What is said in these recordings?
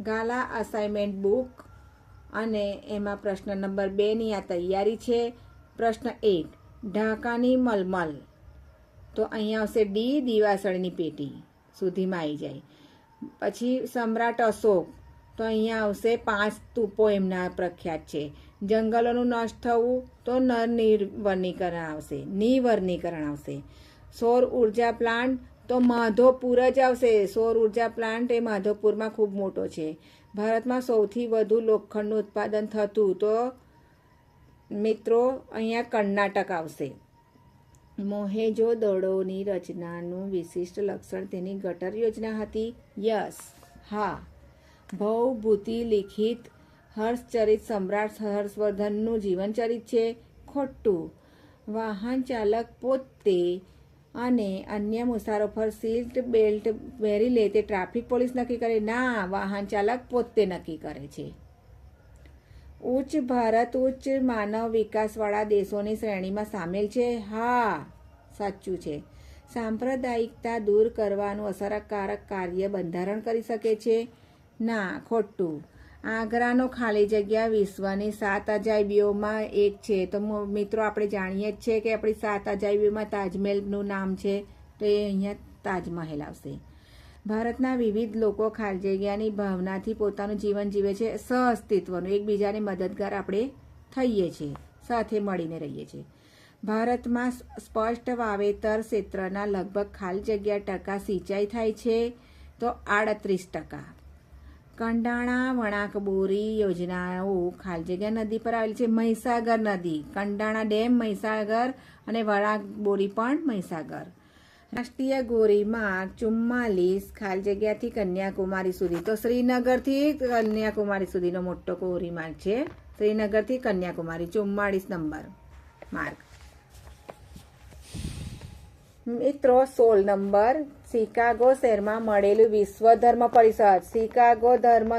ગાલા assignment book અને એમાં પ્રશ્ન નંબર બેની આ તૈયારી છે. પ્રશ્ન એક, ઢાકાની મલમલ. તો અહીંયા આવશે ડી દીવાસળની પેટી સુધીમાં આવી જાય. પછી સમ્રાટ અશોક, તો અહીંયા આવશે પાંચ તૂપો એમના પ્રખ્યાત છે. જંગલોનું નષ્ટ થવું તો નર નિર્વર્ણીકરણ આવશે નિવર્ણીકરણ આવશે. સૌર ઊર્જા પ્લાન્ટ તો માધોપુર જ આવશે. સૌર ઊર્જા પ્લાન્ટ એ માધોપુરમાં ખૂબ મોટો છે. ભારતમાં સૌથી વધુ લોખંડનું ઉત્પાદન થતું તો મિત્રો અહીંયા કર્ણાટક આવશે. મોહેજો દડોની રચનાનું વિશિષ્ટ લક્ષણ તેની ગટર યોજના હતી. યસ, હા. ભૌભૂતિ લિખિત હર્ષચરિત સમ્રાટ હર્ષવર્ધનનું જીવનચરિત છે. ખોટું. વાહન ચાલક પોતે અને અન્ય મુસાફર સીટ બેલ્ટ પહેરી લે તે ટ્રાફિક પોલીસ નક્કી કરે. ના, વાહન ચાલક પોતે નક્કી કરે છે. ઉચ્ચ ભારત, ઉચ્ચ માનવ વિકાસવાળા દેશોની શ્રેણીમાં સામેલ છે. હા, સાચું છે. સાંપ્રદાયિકતા દૂર કરવાનું અસરકારક કાર્ય બંધારણ કરી શકે છે. ના, ખોટું. આગ્રાનો ખાલી જગ્યા વિશ્વની સાત અજાયબીઓમાં એક છે. તો મિત્રો, આપણે જાણીએ જ છે કે આપણી સાત અજાયબીઓમાં તાજમહેલનું નામ છે તો એ અહીંયા તાજમહેલ આવશે. ભારતના વિવિધ લોકો ખાલી જગ્યાની ભાવનાથી પોતાનું જીવન જીવે છે. સહઅસ્તિત્વનું એકબીજાને મદદગાર આપણે થઈએ છીએ, સાથે મળીને રહીએ છીએ. ભારતમાં સ્પષ્ટ વાવેતર ક્ષેત્રના લગભગ ખાલી જગ્યા ટકા સિંચાઈ થાય છે તો આડત્રીસ ટકા. કંડાણા વણાક બોરી યોજનાઓ ખાલી જગ્યા નદી પર આવેલી છે, મહીસાગર નદી. કંડાણા ડેમ, મહીસાગર અને વણાક બોરી પણ મહીસાગર. રાષ્ટ્રીય ગોરીમાર્ગ ચુમ્માલીસ, ખાલી જગ્યાથી કન્યાકુમારી સુધી. તો શ્રીનગરથી કન્યાકુમારી સુધીનો મોટો ગોરીમાર્ગ છે. શ્રીનગરથી કન્યાકુમારી ચુમ્માળીસ નંબર માર્ગ. મિત્રો સોળ નંબર. શિકાગો શહેરમાં મળેલું વિશ્વ ધર્મ પરિષદ. શિકાગો ધર્મ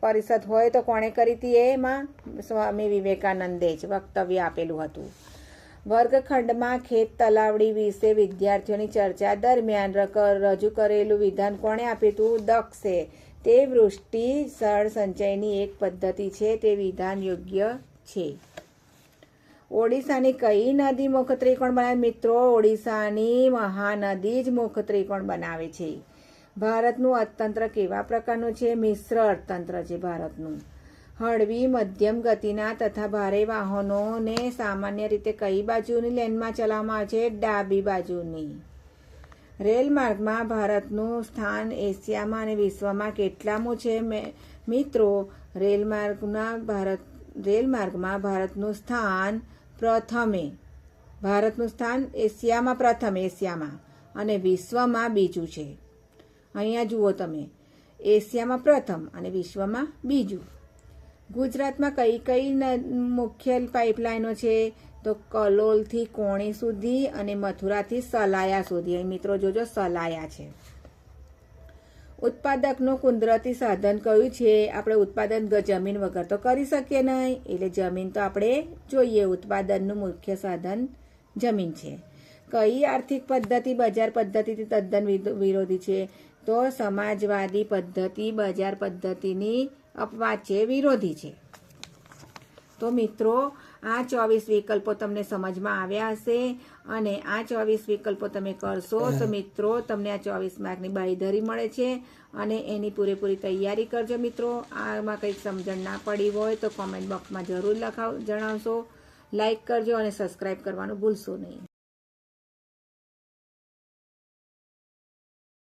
પરિષદ હોય તો કોણે કરી હતી એમાં? સ્વામી વિવેકાનંદે જ વક્તવ્ય આપેલું હતું. વર્ગખંડમાં ખેત તલાવડી વિશે વિદ્યાર્થીઓની ચર્ચા દરમિયાન રજૂ કરેલું વિધાન કોણે આપ્યું હતું? દક્ષે. તે વૃષ્ટિ, સળ સંચયની એક પદ્ધતિ છે. તે વિધાન યોગ્ય છે. ઓડિશાની કઈ નદી મુખ ત્રિકોણ બનાવે? મિત્રો, ઓડિશાની મહાનદી જ મુખ ત્રિકોણ બનાવે છે. ભારતનું અર્થતંત્ર કેવા પ્રકારનું છે? મિશ્ર અર્થતંત્ર છે ભારતનું. હળવી, મધ્યમ ગતિના તથા ભારે વાહનોને સામાન્ય રીતે કઈ બાજુની લેનમાં ચલાવવામાં આવે છે? ડાબી બાજુની. રેલ માર્ગમાં ભારતનું સ્થાન એશિયામાં અને વિશ્વમાં કેટલામું છે? મિત્રો રેલ માર્ગના ભારત રેલ માર્ગમાં ભારતનું સ્થાન પ્રથમે. ભારતનું સ્થાન એશિયામાં પ્રથમ એશિયામાં અને વિશ્વમાં બીજું છે. અહીંયા જુઓ તમે. એશિયામાં પ્રથમ અને વિશ્વમાં બીજું. ગુજરાતમાં કઈ કઈ મુખ્ય પાઇપલાઇનો છે? તો કલોલથી કોણી સુધી અને મથુરાથી સલાયા સુધી. અહીં મિત્રો, જોજો, સલાયા છે. ઉત્પાદકનું કુદરતી સાધન કયું છે? આપણે ઉત્પાદન જમીન વગર તો કરી શકીએ નહીં. એટલે જમીન તો આપણે જોઈએ. ઉત્પાદનનું મુખ્ય સાધન જમીન છે. કઈ આર્થિક પદ્ધતિ? બજાર પદ્ધતિથી તદ્દન વિરોધી છે. તો સમાજવાદી પદ્ધતિ, બજાર પદ્ધતિની અપવાદ છે, વિરોધી છે. તો મિત્રો આ ચોવીસ વિકલ્પો તમને સમજમાં આવ્યા હશે અને આ ચોવીસ વિકલ્પો તમે કરશો તો મિત્રો તમને આ ચોવીસ માર્કની બાંયધરી મળે છે અને એની પૂરેપૂરી તૈયારી કરજો મિત્રો. આમાં કંઈક સમજણ ના પડી હોય તો કોમેન્ટ બોક્સમાં જરૂર લખાવ જણાવશો. લાઇક કરજો અને સબસ્ક્રાઈબ કરવાનું ભૂલશો નહીં.